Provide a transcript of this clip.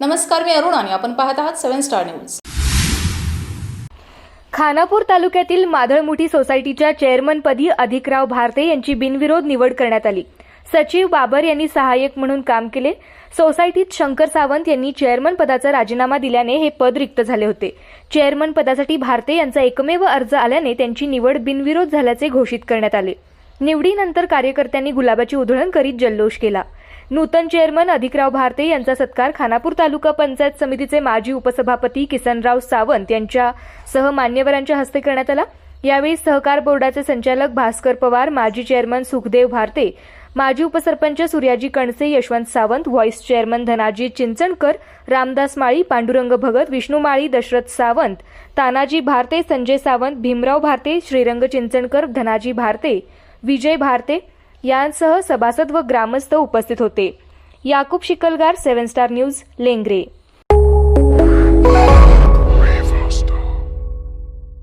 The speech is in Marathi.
नमस्कार मी अरुण आणि आपण पाहत आहात सेव्हन स्टार न्यूज. खानापूर तालुक्यातील माधळमुठी सोसायटीच्या चेअरमनपदी अधिकराव भारते यांची बिनविरोध निवड करण्यात आली. सचिव बाबर यांनी सहाय्यक म्हणून काम केले. सोसायटीत शंकर सावंत यांनी चेअरमन पदाचा राजीनामा दिल्याने हे पद रिक्त झाले होते. चेअरमन पदासाठी भारते यांचा एकमेव अर्ज आल्याने त्यांची निवड बिनविरोध झाल्याचे घोषित करण्यात आले. निवडीनंतर कार्यकर्त्यांनी गुलाबाची उधळण करीत जल्लोष केला. नूतन चेअरमन अधिकराव भारते यांचा सत्कार खानापूर तालुका पंचायत समितीचे माजी उपसभापती किसनराव सावंत यांच्या सह मान्यवरांच्या हस्ते करण्यात आला. यावेळी सहकार बोर्डाचे संचालक भास्कर पवार माजी चेअरमन सुखदेव भारते माजी उपसरपंच सूर्याजी कणसे यशवंत सावंत व्हाईस चेअरमन धनाजी चिंचणकर रामदास माळी पांडुरंग भगत विष्णू माळी दशरथ सावंत तानाजी भारते संजय सावंत भीमराव भारते श्रीरंग चिंचणकर धनाजी भारते विजय भारते यांसह सभासद व ग्रामस्थ उपस्थित होते. Yakub Shikalgar seven star news Lengare.